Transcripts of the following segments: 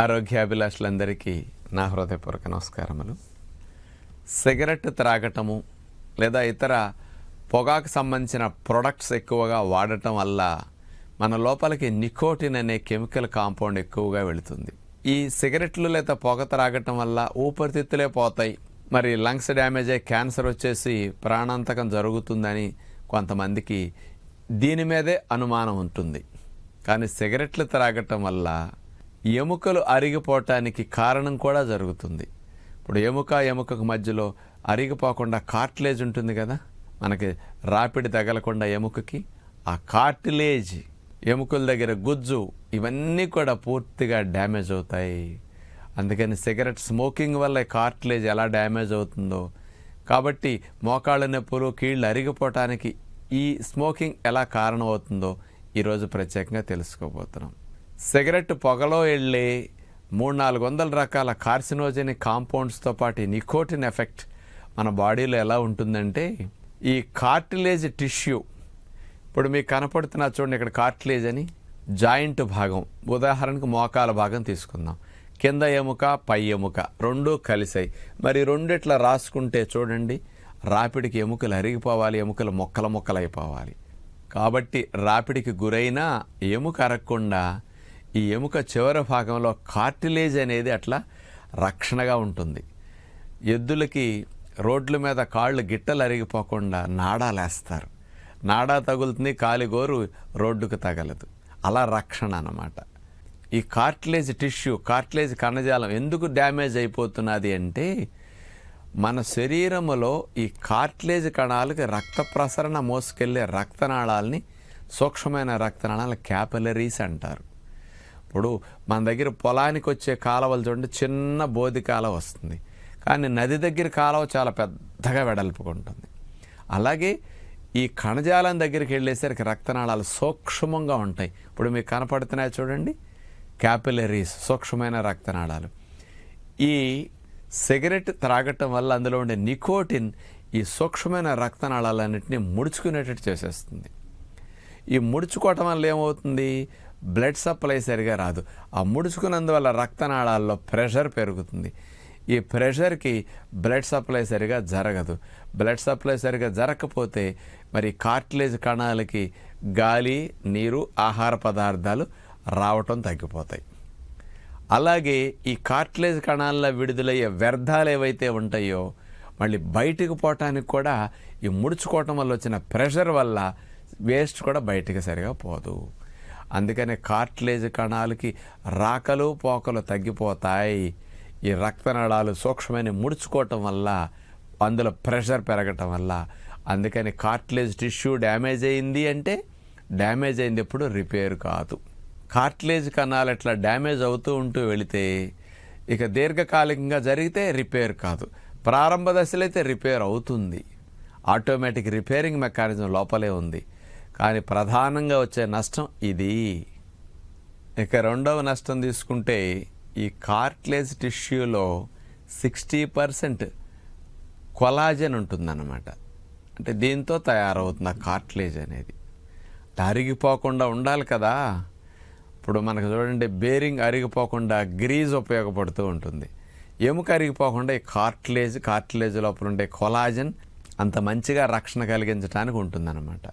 ఆరోగ్యాభిలాషులందరికీ నా హృదయపూర్వక నమస్కారములు. సిగరెట్ త్రాగటము లేదా ఇతర పొగాకు సంబంధించిన ప్రొడక్ట్స్ ఎక్కువగా వాడటం వల్ల మన లోపలికి నికోటిన్ అనే కెమికల్ కాంపౌండ్ ఎక్కువగా వెళుతుంది. ఈ సిగరెట్లు లేదా పొగ త్రాగటం వల్ల ఊపిరితిత్తులే పోతాయి. మరి లంగ్స్ డ్యామేజ్ అయ్యి క్యాన్సర్ వచ్చేసి ప్రాణాంతకం జరుగుతుందని కొంతమందికి దీని మీదే అనుమానం ఉంటుంది. కానీ సిగరెట్లు త్రాగటం వల్ల ఎముకలు అరిగిపోవటానికి కారణం కూడా జరుగుతుంది. ఇప్పుడు ఎముక ఎముకకు మధ్యలో అరిగిపోకుండా కార్టిలేజ్ ఉంటుంది కదా? మనకి రాపిడి తగలకుండా ఎముకకి ఆ కార్టిలేజ్ ఎముకల దగ్గర గుజ్జు ఇవన్నీ కూడా పూర్తిగా డ్యామేజ్ అవుతాయి. అందుకని సిగరెట్ స్మోకింగ్ వల్ల కార్టిలేజ్ ఎలా డ్యామేజ్ అవుతుందో. కాబట్టి మోకాళ్ళ నొప్పులు కీళ్ళు అరిగిపోవటానికి ఈ స్మోకింగ్ ఎలా కారణమవుతుందో ఈరోజు ప్రత్యేకంగా తెలుసుకోబోతున్నాం. సిగరెట్ పొగలో వెళ్ళే మూడు నాలుగు వందల రకాల కార్సినోజెనిక్ కాంపౌండ్స్తో పాటు ఈ నికోటిన్ ఎఫెక్ట్ మన బాడీలో ఎలా ఉంటుందంటే ఈ కార్టిలేజ్ టిష్యూ. ఇప్పుడు మీకు కనపడుతున్న చూడండి ఇక్కడ కార్టిలేజ్ అని. జాయింట్ భాగం. ఉదాహరణకు మోకాల భాగం తీసుకుందాం. కింద ఎముక పై ఎముక రెండు కలిసాయి. మరి రెండిట్లా రాసుకుంటే చూడండి రాపిడికి ఎముకలు అరిగిపోవాలి ఎముకలు మొక్కల మొక్కలైపోవాలి. కాబట్టి రాపిడికి గురైన ఎముక అరగకుండా ఈ ఎముక చివరి భాగంలో కార్టిలేజ్ అనేది అట్లా రక్షణగా ఉంటుంది. ఎద్దులకి రోడ్ల మీద కాళ్ళు గిట్టలు అరిగిపోకుండా నాడాలేస్తారు. నాడా తగులుతుంది కాలిగోరు రోడ్డుకు తగలదు. అలా రక్షణ అన్నమాట. ఈ కార్టిలేజ్ టిష్యూ కార్టిలేజ్ కణజాలం ఎందుకు డ్యామేజ్ అయిపోతున్నది అంటే మన శరీరములో ఈ కార్టిలేజ్ కణాలకి రక్త ప్రసరణ మోసుకెళ్ళే రక్తనాళాలని సూక్ష్మమైన రక్తనాళాలు క్యాపిలరీస్ అంటారు. ఇప్పుడు మన దగ్గర పొలానికి వచ్చే కాలువలు చూడండి చిన్న బోధి కాలువ వస్తుంది. కానీ నది దగ్గర కాలువ చాలా పెద్దగా వెడల్పుకుంటుంది. అలాగే ఈ కణజాలం దగ్గరికి వెళ్ళేసరికి రక్తనాళాలు సూక్ష్మంగా ఉంటాయి. ఇప్పుడు మీకు కనపడుతున్నాయి చూడండి క్యాపిలరీస్ సూక్ష్మమైన రక్తనాళాలు. ఈ సిగరెట్ త్రాగటం వల్ల అందులో ఉండే నికోటిన్ ఈ సూక్ష్మమైన రక్తనాళాలన్నింటినీ ముడుచుకునేటట్టు చేసేస్తుంది. ఈ ముడుచుకోవటం వల్ల ఏమవుతుంది? బ్లడ్ సప్లై సరిగా రాదు. ఆ ముడుచుకున్నందువల్ల రక్తనాళాల్లో ప్రెషర్ పెరుగుతుంది. ఈ ప్రెషర్కి బ్లడ్ సప్లై సరిగా జరగదు. బ్లడ్ సప్లై సరిగా జరగకపోతే మరి కార్టిలేజ్ కణాలకి గాలి నీరు ఆహార పదార్థాలు రావటం తగ్గిపోతాయి. అలాగే ఈ కార్టిలేజ్ కణాల్లో విడుదలయ్యే వ్యర్థాలు ఏవైతే ఉంటాయో మళ్ళీ బయటకు పోవటానికి కూడా ఈ ముడుచుకోవటం వల్ల వచ్చిన ప్రెషర్ వల్ల వేస్ట్ కూడా బయటికి సరిగా పోదు. అందుకనే కార్ట్లేజ్ కణాలకి రాకలు పోకలు తగ్గిపోతాయి. ఈ రక్తనాళాలు సూక్ష్మమైన ముడుచుకోవటం వల్ల అందులో ప్రెషర్ పెరగటం వల్ల అందుకని కార్ట్లేజ్ టిష్యూ డ్యామేజ్ అయింది అంటే డ్యామేజ్ అయింది ఎప్పుడు రిపేర్ కాదు. కార్ట్లేజ్ కణాలు ఎట్లా డ్యామేజ్ అవుతూ ఉంటూ వెళితే ఇక దీర్ఘకాలికంగా జరిగితే రిపేర్ కాదు. ప్రారంభ దశలో అయితే రిపేర్ అవుతుంది. ఆటోమేటిక్ రిపేరింగ్ మెకానిజం లోపలే ఉంది. కానీ ప్రధానంగా వచ్చే నష్టం ఇది. ఇక రెండవ నష్టం తీసుకుంటే ఈ కార్ట్లేజ్ టిష్యూలో సిక్స్టీ పర్సెంట్ కొలాజన్ ఉంటుందన్నమాట. అంటే దీంతో తయారవుతుంది ఆ కార్ట్లేజ్ అనేది. అరిగిపోకుండా ఉండాలి కదా. ఇప్పుడు మనకు చూడండి బేరింగ్ అరిగిపోకుండా గ్రీజ్ ఉపయోగపడుతూ ఉంటుంది. ఎముక అరిగిపోకుండా ఈ కార్ట్లేజ్ కార్ట్లేజ్ లోపల ఉండే కొలాజన్ అంత మంచిగా రక్షణ కలిగించడానికి ఉంటుందన్నమాట.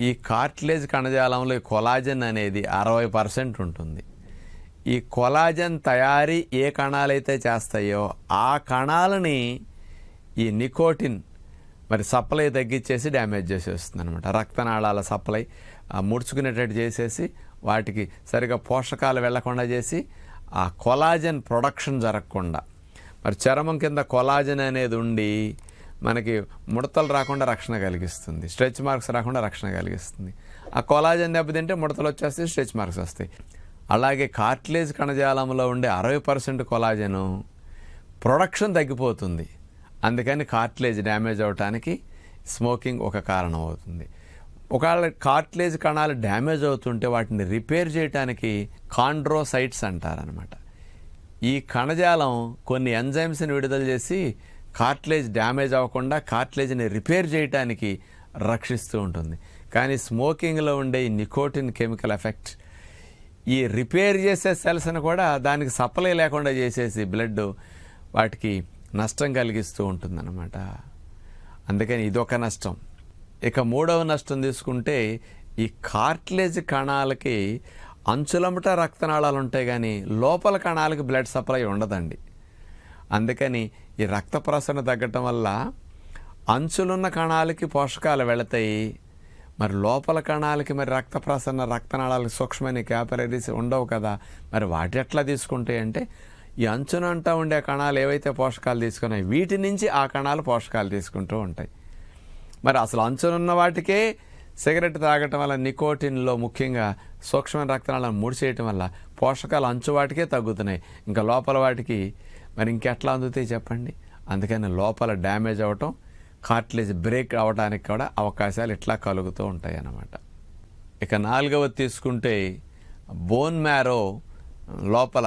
ఈ కార్టిలేజ్ కణజాలంలో ఈ కొలాజన్ అనేది అరవై పర్సెంట్ ఉంటుంది. ఈ కొలాజన్ తయారీ ఏ కణాలైతే చేస్తాయో ఆ కణాలని ఈ నికోటిన్ మరి సప్లై తగ్గించేసి డ్యామేజ్ చేసేస్తుంది అనమాట రక్తనాళాల సప్లై ఆ, ముడుచుకునేటట్టు చేసేసి వాటికి సరిగా పోషకాలు వెళ్ళకుండా చేసి ఆ కొలాజన్ ప్రొడక్షన్ జరగకుండా. మరి చర్మం కింద కొలాజన్ అనేది ఉండి మనకి ముడతలు రాకుండా రక్షణ కలిగిస్తుంది. స్ట్రెచ్ మార్క్స్ రాకుండా రక్షణ కలిగిస్తుంది. ఆ కొలాజన్ దెబ్బతింటే ముడతలు వచ్చేస్తాయి స్ట్రెచ్ మార్క్స్ వస్తాయి. అలాగే కార్టిలేజ్ కణజాలంలో ఉండే అరవై పర్సెంట్ కొలాజను ప్రొడక్షన్ తగ్గిపోతుంది. అందుకని కార్టిలేజ్ డ్యామేజ్ అవడానికి స్మోకింగ్ ఒక కారణం అవుతుంది. ఒకవేళ కార్టిలేజ్ కణాలు డ్యామేజ్ అవుతుంటే వాటిని రిపేర్ చేయడానికి కాండ్రోసైట్స్ అంటారనమాట ఈ కణజాలం కొన్ని ఎంజైమ్స్ని విడుదల చేసి కార్ట్లేజ్ డ్యామేజ్ అవ్వకుండా కార్ట్లేజ్ని రిపేర్ చేయడానికి రక్షిస్తూ ఉంటుంది. కానీ స్మోకింగ్లో ఉండే ఈ నికోటిన్ కెమికల్ ఎఫెక్ట్ ఈ రిపేర్ చేసే సెల్స్ని కూడా దానికి సప్లై లేకుండా చేసేసి బ్లడ్ వాటికి నష్టం కలిగిస్తూ ఉంటుందన్నమాట. అందుకని ఇదొక నష్టం. ఇక మూడవ నష్టం తీసుకుంటే ఈ కార్ట్లేజ్ కణాలకి అంచులమట రక్తనాళాలు ఉంటాయి కానీ లోపల కణాలకి బ్లడ్ సప్లై ఉండదండి. అందుకని ఈ రక్త ప్రసరణ తగ్గటం వల్ల అంచులున్న కణాలకి పోషకాలు వెళతాయి. మరి లోపల కణాలకి మరి రక్త ప్రసరణ రక్తనాళాలకు సూక్ష్మమైన క్యాపరీస్ ఉండవు కదా. మరి వాటి ఎట్లా తీసుకుంటాయి అంటే ఈ అంచునంటా ఉండే కణాలు ఏవైతే పోషకాలు తీసుకున్నాయి వీటి నుంచి ఆ కణాలు పోషకాలు తీసుకుంటూ ఉంటాయి. మరి అసలు అంచునున్న వాటికే సిగరెట్ తాగటం వల్ల నికోటిన్లో ముఖ్యంగా సూక్ష్మ రక్తనాళాలను ముడిచేయటం వల్ల పోషకాలు అంచు వాటికే తగ్గుతున్నాయి. ఇంకా లోపల వాటికి మరి ఇంకెట్లా అందుతాయి చెప్పండి? అందుకని లోపల డ్యామేజ్ అవ్వటం కార్ట్లేజ్ బ్రేక్ అవ్వడానికి కూడా అవకాశాలు ఇట్లా కలుగుతూ ఉంటాయి అన్నమాట ఇక నాలుగవది తీసుకుంటే బోన్ మ్యారో లోపల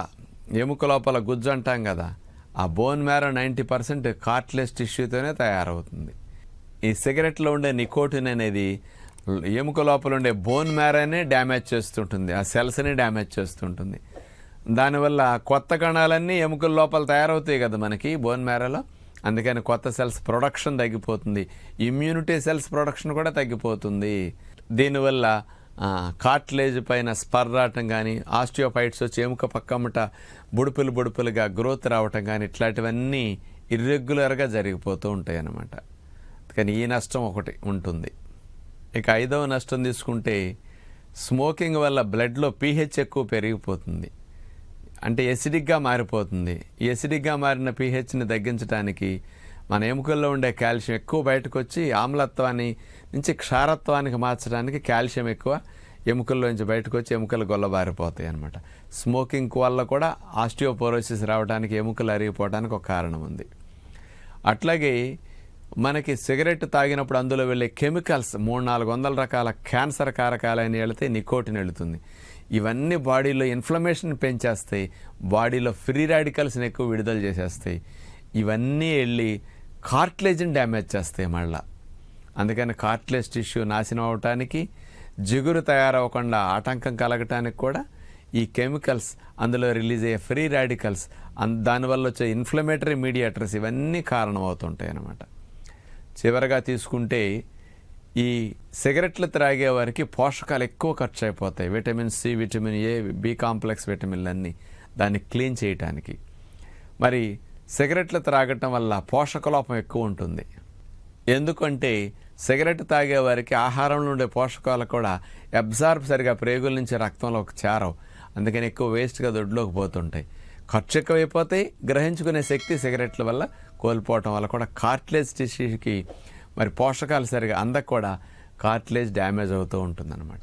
ఎముక లోపల గుజ్జు అంటాం కదా ఆ bone marrow ninety percent cartilage టిష్యూతోనే తయారవుతుంది. ఈ సిగరెట్లో ఉండే నికోటిన్ అనేది ఎముక లోపల ఉండే బోన్ మ్యారోనే డ్యామేజ్ చేస్తుంటుంది ఆ సెల్స్ని డ్యామేజ్ చేస్తుంటుంది. దానివల్ల కొత్త కణాలన్నీ ఎముకల లోపల తయారవుతాయి కదా మనకి బోన్ మేరలో అందుకని కొత్త సెల్స్ ప్రొడక్షన్ తగ్గిపోతుంది. ఇమ్యూనిటీ సెల్స్ ప్రొడక్షన్ కూడా తగ్గిపోతుంది. దీనివల్ల కార్ట్లేజ్ పైన స్పర్ రావటం కానీ ఆస్టియోఫైట్స్ వచ్చి ఎముక పక్కమట బుడుపులు బుడుపులుగా గ్రోత్ రావటం కానీ ఇట్లాంటివన్నీ ఇర్రెగ్యులర్గా జరిగిపోతూ ఉంటాయి అన్నమాట కానీ ఈ నష్టం ఒకటి ఉంటుంది. ఇక ఐదవ నష్టం తీసుకుంటే స్మోకింగ్ వల్ల బ్లడ్లో పీహెచ్ ఎక్కువ పెరిగిపోతుంది. అంటే ఎసిడిక్గా మారిపోతుంది. ఈ ఎసిడిక్గా మారిన పీహెచ్ని తగ్గించడానికి మన ఎముకల్లో ఉండే కాల్షియం ఎక్కువ బయటకు వచ్చి ఆమ్లత్వాన్ని నుంచి క్షారత్వానికి మార్చడానికి కాల్షియం ఎక్కువ ఎముకల్లోంచి బయటకు వచ్చి ఎముకలు గొల్లబారిపోతాయి అనమాట స్మోకింగ్ వల్ల కూడా ఆస్టియోపోరోసిస్ రావడానికి ఎముకలు అరిగిపోవడానికి ఒక కారణం ఉంది. అట్లాగే మనకి సిగరెట్ తాగినప్పుడు అందులో వెళ్ళే కెమికల్స్ మూడు నాలుగు వందల రకాల క్యాన్సర్ కారకాలని వెళితే నికోటిన్ వెళుతుంది ఇవన్నీ బాడీలో ఇన్ఫ్లమేషన్ పెంచేస్తాయి. బాడీలో ఫ్రీ రాడికల్స్ని ఎక్కువ విడుదల చేసేస్తాయి. ఇవన్నీ వెళ్ళి కార్ట్లేజ్ని డ్యామేజ్ చేస్తాయి మళ్ళా. అందుకని కార్ట్లేజ్ టిష్యూ నాశనం అవటానికి జిగురు తయారవ్వకుండా ఆటంకం కలగటానికి కూడా ఈ కెమికల్స్ అందులో రిలీజ్ అయ్యే ఫ్రీ రాడికల్స్ అన్ దానివల్ల వచ్చే ఇన్ఫ్లమేటరీ మీడియేటర్స్ ఇవన్నీ కారణమవుతుంటాయి అన్నమాట చివరగా తీసుకుంటే ఈ సిగరెట్లు త్రాగే వారికి పోషకాలు ఎక్కువ ఖర్చు అయిపోతాయి vitamin C vitamin A B complex విటమిన్లన్నీ దాన్ని క్లీన్ చేయటానికి. మరి సిగరెట్లు త్రాగటం వల్ల పోషక లోపం ఎక్కువ ఉంటుంది. ఎందుకంటే సిగరెట్ తాగే వారికి ఆహారంలో ఉండే పోషకాలు కూడా అబ్జార్బ్ సరిగా ప్రేగుల నుంచి రక్తంలోకి చేరవు. అందుకని ఎక్కువ వేస్ట్గా దొడ్లోకి పోతుంటాయి. ఖర్చు ఎక్కువైపోతాయి. గ్రహించుకునే శక్తి సిగరెట్ల వల్ల కోల్పోవటం వల్ల కూడా కార్ట్లేజ్ టిష్యూకి మరి పోషకాలు సరిగా అందక కూడా కార్ట్లేజ్ డ్యామేజ్ అవుతూ ఉంటుందన్నమాట.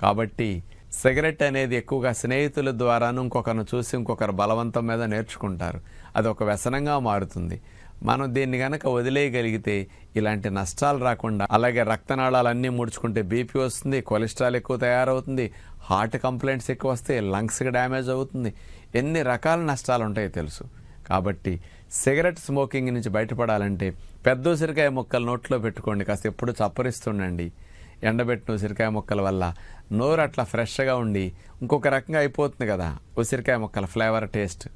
కాబట్టి సిగరెట్ అనేది ఎక్కువగా స్నేహితుల ద్వారాను ఇంకొకరిని చూసి ఇంకొకరు బలవంతం మీద నేర్చుకుంటారు. అది ఒక వ్యసనంగా మారుతుంది. మనం దీన్ని కనుక వదిలేయగలిగితే ఇలాంటి నష్టాలు రాకుండా అలాగే రక్తనాళాలన్నీ ముడుచుకుంటే బీపీ వస్తుంది కొలెస్ట్రాల్ ఎక్కువ తయారవుతుంది హార్ట్ కంప్లైంట్స్ ఎక్కువ వస్తే లంగ్స్కి డ్యామేజ్ అవుతుంది. ఎన్ని రకాల నష్టాలు ఉంటాయో తెలుసు. కాబట్టి సిగరెట్ స్మోకింగ్ నుంచి బయటపడాలంటే పెద్ద ఉసిరికాయ ముక్కలు నోట్లో పెట్టుకోండి. కాస్త ఎప్పుడు చప్పరిస్తుండండి. ఎండబెట్టిన ఉసిరికాయ ముక్కల వల్ల నోరు అట్లా ఫ్రెష్గా ఉండి ఇంకొక రకంగా అయిపోతుంది కదా ఉసిరికాయ ముక్కల ఫ్లేవర్ టేస్ట్.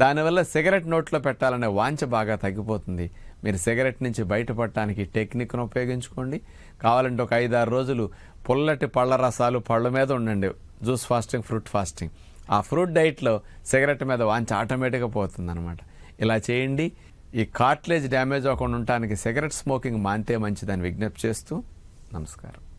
దానివల్ల సిగరెట్ నోట్లో పెట్టాలనే వాంఛ బాగా తగ్గిపోతుంది. మీరు సిగరెట్ నుంచి బయటపడటానికి టెక్నిక్ను ఉపయోగించుకోండి. కావాలంటే ఒక ఐదారు రోజులు పుల్లటి పళ్ళ రసాలు పళ్ళ మీద ఉండండి. Juice fasting fruit fasting. ఆ ఫ్రూట్ డైట్లో సిగరెట్ మీద వాంచ ఆటోమేటిక్గా పోతుంది ఇలా చేయండి. ఈ కార్ట్లేజ్ డ్యామేజ్ అవ్వకుండా ఉండటానికి సిగరెట్ స్మోకింగ్ మాంతే మంచిదని విజ్ఞప్తి చేస్తూ నమస్కారం.